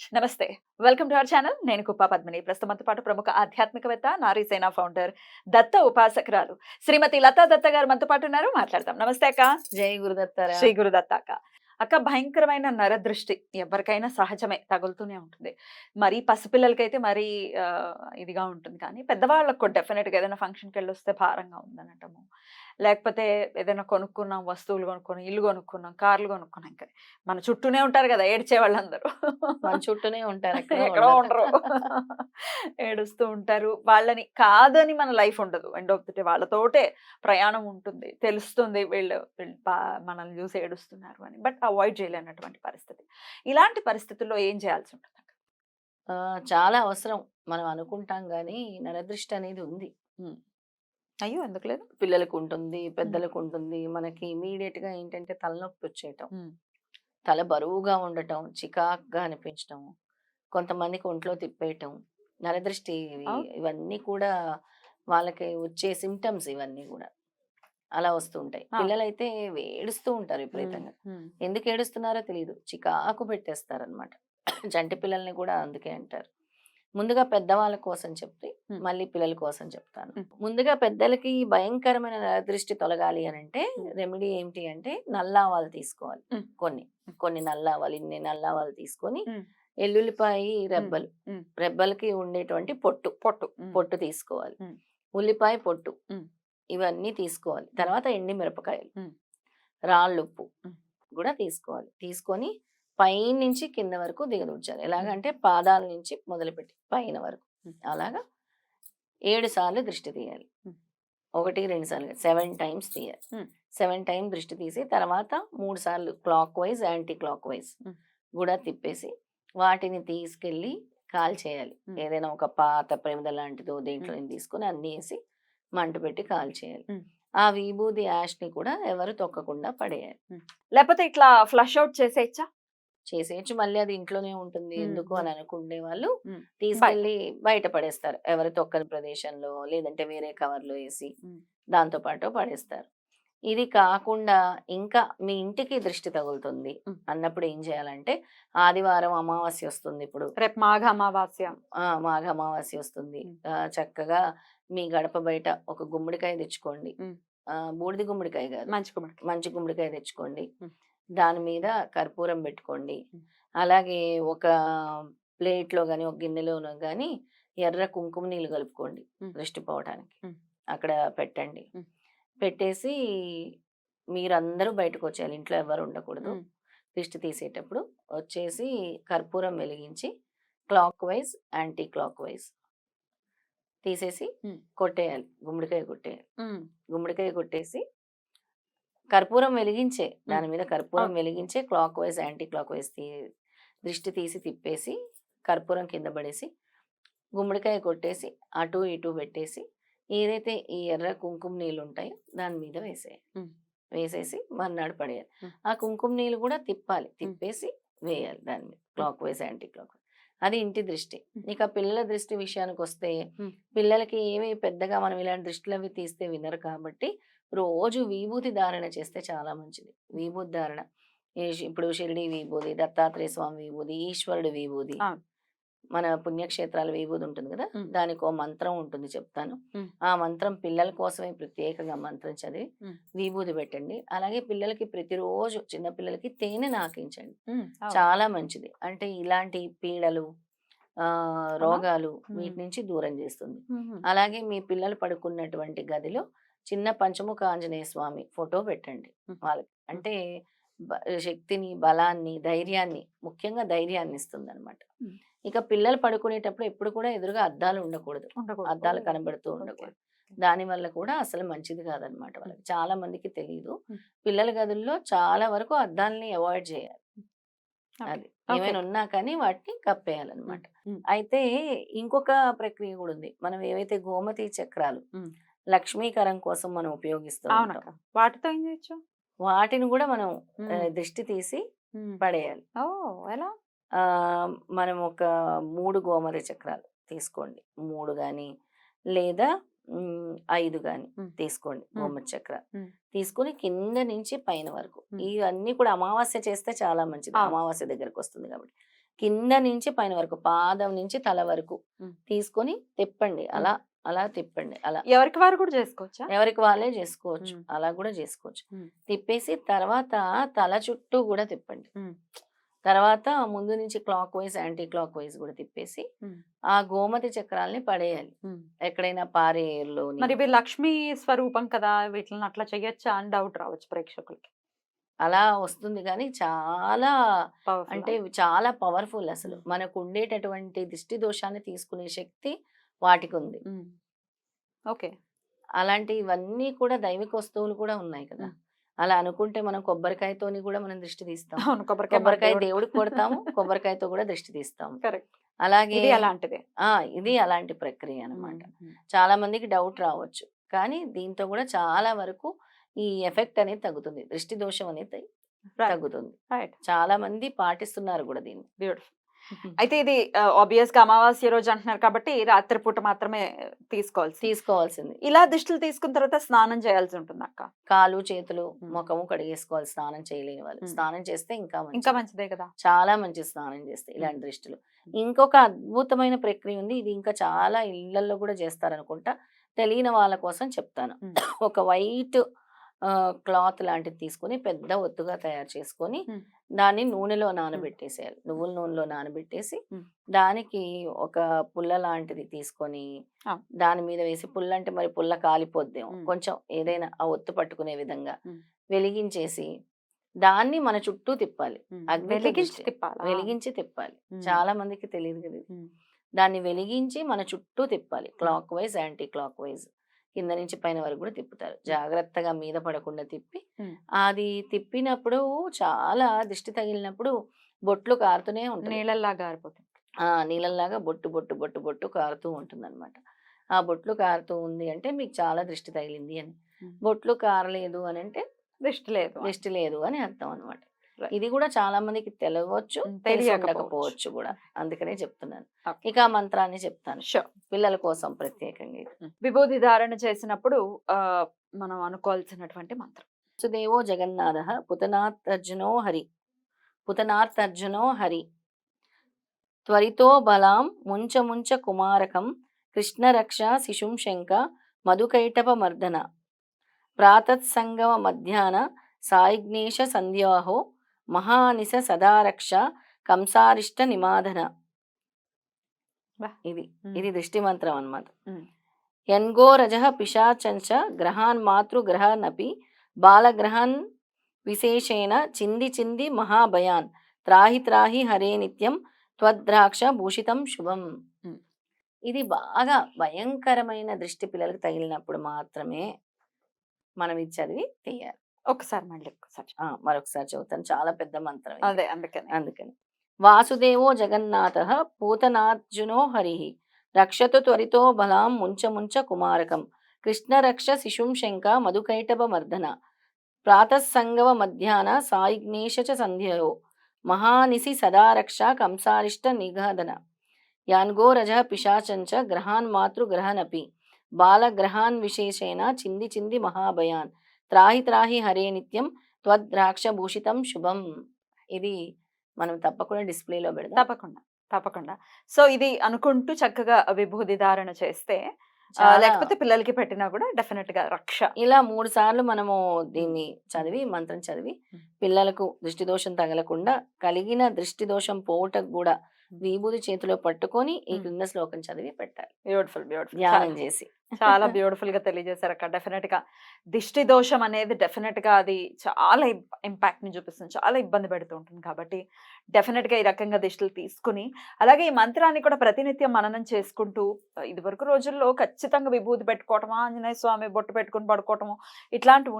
నమస్తే. Welcome to our channel. నేను కుప్పా పద్మిని. ప్రస్తుతంతో పాటు ప్రముఖ ఆధ్యాత్మికవేత్త నారీసేన ఫౌండర్ దత్త ఉపాసకురాలు శ్రీమతి లతా దత్త గారు మనతో పాటు ఉన్నారు. మాట్లాడదాం. నమస్తే అక్క. జై గురుదత్తారా? శ్రీ గురుదత్త అక్క. అక్క భయంకరమైన నరదృష్టి ఎవరికైనా సహజమే తగులుతూనే ఉంటుంది. మరి పసిపిల్లలకైతే మరీ ఇదిగా ఉంటుంది. కానీ పెద్దవాళ్ళకు కూడా డెఫినెట్గా ఏదైనా ఫంక్షన్కి వెళ్ళి వస్తే భారంగా ఉందనటము. లేకపోతే ఏదైనా కొనుక్కున్నాం వస్తువులు కొనుక్కున్నాం ఇల్లు కొనుక్కున్నాం కార్లు కొనుక్కున్నాం ఇంకా మన చుట్టూనే ఉంటారు కదా ఏడ్చే వాళ్ళందరూ. మన చుట్టూనే ఉంటారు ఎక్కడో ఉండరు. ఏడుస్తూ ఉంటారు. వాళ్ళని కాదని మన లైఫ్ ఉండదు. ఎండ్ ఆఫ్ ది డే వాళ్ళతోటే ప్రయాణం ఉంటుంది. తెలుస్తుంది వీళ్ళు మనల్ని చూసి ఏడుస్తున్నారు అని. బట్ అవాయిడ్ చేయలేనటువంటి పరిస్థితి. ఇలాంటి పరిస్థితుల్లో ఏం చేయాల్సి ఉంటుంది? చాలా అవసరం. మనం అనుకుంటాం గానీ నరదృష్టి అనేది ఉంది. అయ్యో! ఎందుకు లేదు? పిల్లలకు ఉంటుంది పెద్దలకు ఉంటుంది మనకి ఇమీడియట్గా ఏంటంటే తలనొప్పి వచ్చేయటం. తల బరువుగా ఉండటం చికాక్గా అనిపించటం కొంతమందికి ఒంట్లో తిప్పేయటం నరదృష్టి అవును. ఇవన్నీ కూడా వాళ్ళకి వచ్చే సిమ్టమ్స్ ఇవన్నీ కూడా. అలా వస్తుంటాయి. పిల్లలైతే ఏడుస్తూ ఉంటారు విపరీతంగా. ఎందుకు ఏడుస్తున్నారో తెలియదు చికాకు పెట్టేస్తారనమాట చంటి పిల్లల్ని కూడా అందుకే అంటారు. ముందుగా పెద్దవాళ్ళ కోసం చెప్తే. మళ్ళీ పిల్లల కోసం చెప్తాను. ముందుగా పెద్దలకి ఈ భయంకరమైన దృష్టి తొలగాలి అని అంటే. రెమెడీ ఏంటి అంటే నల్లావాలు తీసుకోవాలి. కొన్ని కొన్ని నల్లావాలు ఇన్ని నల్లావాలు తీసుకొని. ఎల్లుల్లిపాయ రెబ్బలు. రెబ్బలకి ఉండేటువంటి పొట్టు పొట్టు. పొట్టు తీసుకోవాలి. ఉల్లిపాయ పొట్టు. ఇవన్నీ తీసుకోవాలి తర్వాత ఎండి మిరపకాయలు. రాళ్ళుప్పు. కూడా తీసుకోవాలి తీసుకొని పైనుంచి కింద వరకు దిగదూర్చాలి ఎలాగంటే పాదాల నుంచి మొదలుపెట్టి పైన వరకు. అలాగా ఏడు సార్లు దృష్టి తీయాలి. ఒకటి రెండు సార్లు సెవెన్ టైమ్స్ తీయాలి. సెవెన్ టైం దృష్టి తీసి తర్వాత మూడు సార్లు clockwise anticlockwise. కూడా తిప్పేసి వాటిని తీసుకెళ్ళి కాల్ చేయాలి. ఏదైనా ఒక పాత ప్రేమిద లాంటిదో దేంట్లో తీసుకొని అన్ని వేసి మంట పెట్టి కాల్ చేయాలి. ఆ విభూది యాష్ని కూడా ఎవరు తొక్కకుండా పడేయాలి లేకపోతే ఇట్లా ఫ్లష్ అవుట్ చేసేయచ్చా చేసేయచ్చు. మళ్ళీ అది ఇంట్లోనే ఉంటుంది. ఎందుకు అని అనుకునే వాళ్ళు. తీసుకెళ్ళి బయట పడేస్తారు. ఎవరు తొక్కని ప్రదేశంలో లేదంటే వేరే కవర్లో వేసి. దాంతో పాటు పడేస్తారు. ఇది కాకుండా ఇంకా మీ ఇంటికి దృష్టి తగులుతుంది. అన్నప్పుడు ఏం చేయాలంటే ఆదివారం అమావాస్య వస్తుంది ఇప్పుడు. రేపు మాఘ అమావాస్య. మాఘ అమావాస్య వస్తుంది. చక్కగా మీ గడప బయట ఒక గుమ్మడికాయ తెచ్చుకోండి. బూడిద గుమ్మడికాయ కాదు. మంచి కుమార్ మంచి గుమ్మడికాయ తెచ్చుకోండి. దాని మీద కర్పూరం పెట్టుకోండి. అలాగే ఒక ప్లేట్లో కానీ ఒక గిన్నెలోనో కానీ ఎర్ర కుంకుమ నీళ్ళు కలుపుకోండి. దృష్టి పోవటానికి మ్మ్. అక్కడ పెట్టండి. పెట్టేసి మీరందరూ బయటకు వచ్చేయాలి ఇంట్లో ఎవరు ఉండకూడదు. దిష్టి తీసేటప్పుడు వచ్చేసి కర్పూరం వెలిగించి clockwise anticlockwise తీసేసి. కొట్టేయాలి గుమ్మడికాయ కొట్టేయాలి. గుమ్మడికాయ కొట్టేసి కర్పూరం వెలిగించే దాని మీద కర్పూరం. వెలిగించే clockwise anticlockwise తీ దృష్టి తీసి తిప్పేసి కర్పూరం కింద పడేసి గుమ్మడికాయ కొట్టేసి అటు ఇటు పెట్టేసి ఏదైతే ఈ ఎర్ర కుంకుమ నీళ్ళు ఉంటాయో దాని మీద వేసేయాలి. వేసేసి మర్నాడు పడేయాలి. ఆ కుంకుమ నీళ్ళు కూడా తిప్పాలి తిప్పేసి వేయాలి దాని మీద క్లాక్ వైజ్ యాంటీ క్లాక్ అది ఇంటి దృష్టి. ఇక పిల్లల దృష్టి విషయానికి వస్తే. పిల్లలకి ఏమి పెద్దగా మనం ఇలాంటి దృష్టిలు అవి తీస్తే వినరు కాబట్టి రోజు విభూతి ధారణ చేస్తే చాలా మంచిది విభూతి ధారణ ఇప్పుడు షిరిడి విభూది దత్తాత్రేయ స్వామి విభూది ఈశ్వరుడు విభూది. మన పుణ్యక్షేత్రాల విభూది ఉంటుంది కదా. దానికి ఓ మంత్రం ఉంటుంది చెప్తాను. ఆ మంత్రం పిల్లల కోసమే ప్రత్యేకంగా మంత్రం చదివి. విభూది పెట్టండి అలాగే పిల్లలకి ప్రతిరోజు చిన్న పిల్లలకి తేనె నాకించండి. చాలా మంచిది అంటే ఇలాంటి పీడలు ఆ రోగాలు. వీటి నుంచి దూరం చేస్తుంది. అలాగే మీ పిల్లలు పడుకున్నటువంటి గదిలో చిన్న పంచముఖ ఆంజనేయ స్వామి ఫోటో పెట్టండి. వాళ్ళకి అంటే శక్తిని బలాన్ని ధైర్యాన్ని ముఖ్యంగా ధైర్యాన్ని ఇస్తుంది అనమాట. ఇక పిల్లలు పడుకునేటప్పుడు ఎప్పుడు కూడా ఎదురుగా అద్దాలు ఉండకూడదు. అద్దాలు కనబడుతూ. ఉండకూడదు దాని వల్ల కూడా అసలు మంచిది కాదనమాట వాళ్ళకి చాలా మందికి తెలియదు. పిల్లల గదుల్లో చాలా వరకు అద్దాలని అవాయిడ్ చేయాలి. అది. ఏమైనా ఉన్నా కానీ వాటిని కప్పేయాలన్నమాట. అయితే ఇంకొక ప్రక్రియ కూడా ఉంది మనం ఏవైతే గోమతి చక్రాలు. లక్ష్మీకరం కోసం మనం ఉపయోగిస్తూ ఉంటాం వాటితో ఏం చేయొచ్చు వాటిని కూడా మనం దృష్టి తీసి. పడేయాలి ఎలా మనం ఒక మూడు గోమతి చక్రాలు తీసుకోండి మూడు కానీ లేదా ఐదు కానీ. తీసుకోండి. గోమతి చక్రాలు మ్మ్. తీసుకొని కింద నుంచి పైన వరకు. ఇవన్నీ కూడా అమావాస్య చేస్తే చాలా మంచిది. అమావాస్య దగ్గరకు వస్తుంది కాబట్టి కింద నుంచి పైన వరకు పాదం నుంచి తల వరకు. తీసుకొని తిప్పండి అలా అలా తిప్పండి అలా ఎవరికి వారు కూడా చేసుకోవచ్చా ఎవరికి వాళ్ళే చేసుకోవచ్చు. అలా కూడా చేసుకోవచ్చు. తిప్పేసి తర్వాత తల చుట్టూ కూడా తిప్పండి. తర్వాత ముందు నుంచి clockwise anticlockwise కూడా తిప్పేసి. ఆ గోమతి చక్రాల్ని పడేయాలి. ఎక్కడైనా పారేలో మరి ఇవి లక్ష్మీ స్వరూపం కదా వీటిని అట్లా చేయొచ్చా అని డౌట్ రావచ్చు ప్రేక్షకులకి అలా వస్తుంది కానీ చాలా అంటే చాలా పవర్ఫుల్ అసలు. మనకు ఉండేటటువంటి దిష్టి దోషాన్ని తీసుకునే శక్తి వాటికి ఉంది. ఓకే. అలాంటి ఇవన్నీ కూడా దైవిక వస్తువులు కూడా ఉన్నాయి కదా. అలా అనుకుంటే మనం కొబ్బరికాయతోని కూడా మనం దృష్టి తీస్తాం. కొబ్బరికాయ కొబ్బరికాయ దేవుడికి కొడతాము కొబ్బరికాయతో కూడా దృష్టి కరెక్ట్. అలాగే అలాంటిదే. ఆ! ఇది అలాంటి ప్రక్రియ. ఉమ్. చాలా మందికి డౌట్ రావచ్చు. కానీ దీంతో కూడా చాలా వరకు ఈ ఎఫెక్ట్ అనేది తగ్గుతుంది. దృష్టి దోషం అనేది. తగ్గుతుంది. చాలా మంది పాటిస్తున్నారు కూడా దీన్ని. బ్యూటిఫుల్. అయితే ఇది ఆబ్వియస్గా అమావాస్య రోజు అంటున్నారు కాబట్టి రాత్రిపూట మాత్రమే తీసుకోవాల్సి తీసుకోవాల్సింది. ఇలా దిష్టిలు తీసుకున్న తర్వాత స్నానం చేయాల్సి ఉంటుంది అక్క కాలు చేతులు. ముఖము కడిగేసుకోవాలి స్నానం చేయలేని వాళ్ళు. స్నానం చేస్తే ఇంకా. ఇంకా మంచిదే కదా. చాలా మంచి స్నానం చేస్తే ఇలాంటి దృష్టిలు. ఇంకొక అద్భుతమైన ప్రక్రియ ఉంది. ఇది ఇంకా చాలా ఇళ్ళలో కూడా చేస్తారనుకుంటా. తెలియని వాళ్ళ కోసం చెప్తాను. ఒక వైట్ క్లాత్ లాంటిది తీసుకొని పెద్ద ఒత్తుగా తయారు చేసుకొని. దాన్ని నూనెలో నానబెట్టేసేయాలి నువ్వుల నూనెలో నానబెట్టేసి. దానికి ఒక పుల్ల లాంటిది తీసుకొని. దాని మీద వేసి పుల్ల అంటే మరి పుల్ల కాలిపోద్దేమో మ్మ్. కొంచెం ఏదైనా ఆ ఒత్తు పట్టుకునే విధంగా. వెలిగించేసి దాన్ని మన చుట్టూ తిప్పాలి వెలిగించి. తిప్పాలా వెలిగించి తిప్పాలి. చాలా మందికి తెలియదు కదా. దాన్ని వెలిగించి మన చుట్టూ తిప్పాలి clockwise anticlockwise కింద నుంచి పైన వరకు కూడా తిప్పుతారు. జాగ్రత్తగా మీద పడకుండా తిప్పి. అది తిప్పినప్పుడు చాలా దిష్టి తగిలినప్పుడు బొట్లు కారుతూనే ఉంటుంది. నీళ్ళల్లా గారిపోతుంది ఆ! నీళ్ళలాగా బొట్టు బొట్టు బొట్టు బొట్టు కారుతూ ఉంటుంది ఆ బొట్లు కారుతూ ఉంది అంటే మీకు చాలా దృష్టి తగిలింది అని. బొట్లు కారలేదు అని అంటే దిష్టి లేదు దృష్టి లేదు అని అర్థం అనమాట. ఇది కూడా చాలా మందికి తెలియవచ్చు తెలియకపోవచ్చు. కూడా. అందుకనే చెప్తున్నాను. ఇక మంత్రాన్ని చెప్తాను. పిల్లల కోసం ప్రత్యేకంగా. విభూతి ధారణ చేసినప్పుడు మనం అనుకోవాల్సినటువంటి మంత్రం. సుదేవో జగన్నాథ పుతనాతర్జునో హరి. పుతనాతర్జునో హరి. త్వరితో బలాం ముంచ ముంచ కుమారకం కృష్ణరక్ష శిశుం శంక మధుకైటప మర్దన. ప్రాతత్సంగమ మధ్యాహ్న సాయిగ్నేశ సంధ్యాహో మహానిశ సదారక్ష కంసారిష్ట నిమాధన. ఇది. ఇది దృష్టి మంత్రం అన్నమాట ఉమ్. యన్గో రజ పిశాచంచ గ్రహాన్ మాతృగ్రహానపి బాలగ్రహాన్ విశేషేణ చింది చింది మహాభయాన్ త్రాహి త్రాహి హరే నిత్యం త్వద్రాక్ష భూషితం శుభం. ఇది బాగా భయంకరమైన దృష్టి పిల్లలకు తగిలినప్పుడు మాత్రమే మనం ఇది చదివి తీయాలి ఒకసారి మళ్ళీ ఒకసారి. మరొకసారి చదువుతాను చాలా పెద్ద మంత్రం. అదే అందుకని. అందుకని. వాసుదేవో జగన్నాథ పూతనార్జునో హరి రక్షతు త్వరితో బలాం ముంచ ముంచ కుమారకం కృష్ణరక్ష శిశుం శంక మధుకైటభ మర్దన ప్రాతస్సంగవ మధ్యాహ్న సాయిగ్నేశ చ సంధ్యయో మహానిసి సదారక్ష కంసారిష్ట నిఘాదన యాన్గో రజ పిశాచంచ గ్రహాన్ మాతృగ్రహనపి బాలగ్రహాన్ విశేషేణ చింది చింది మహాభయాన్ త్రాహి త్రాహి హరే నిత్యం త్వద్రాక్ష భూషితం శుభం ఇది మనం తప్పకుండా డిస్ప్లేలో పెడదాం తప్పకుండా తప్పకుండా సో ఇది అనుకుంటూ చక్కగా విభూతి ధారణ చేస్తే లేకపోతే పిల్లలకి పెట్టినా కూడా డెఫినెట్గా రక్ష ఇలా మూడు సార్లు మనము దీన్ని చదివి మంత్రం చదివి. పిల్లలకు దృష్టి దోషం తగలకుండా కలిగిన దృష్టి దోషం పోవటకు కూడా. విభూతి చేతిలో పట్టుకొని ఈ. క్రింద శ్లోకం చదివి పెట్టాలి. Beautiful beautiful. ధ్యానం చేసి. చాలా బ్యూటిఫుల్గా తెలియజేశారు అక్క. డెఫినెట్గా దిష్టి దోషం అనేది డెఫినెట్గా అది చాలా ఇంపాక్ట్ని చూపిస్తుంది. చాలా ఇబ్బంది పెడుతూ ఉంటుంది కాబట్టి డెఫినెట్గా ఈ రకంగా దిష్టిలు తీసుకుని అలాగే ఈ మంత్రాన్ని కూడా ప్రతినిత్యం మననం చేసుకుంటూ ఇది వరకు రోజుల్లో ఖచ్చితంగా విభూతి పెట్టుకోవటమా? ఆంజనేయ స్వామి బొట్టు పెట్టుకుని పడుకోవటము? ఇట్లాంటివి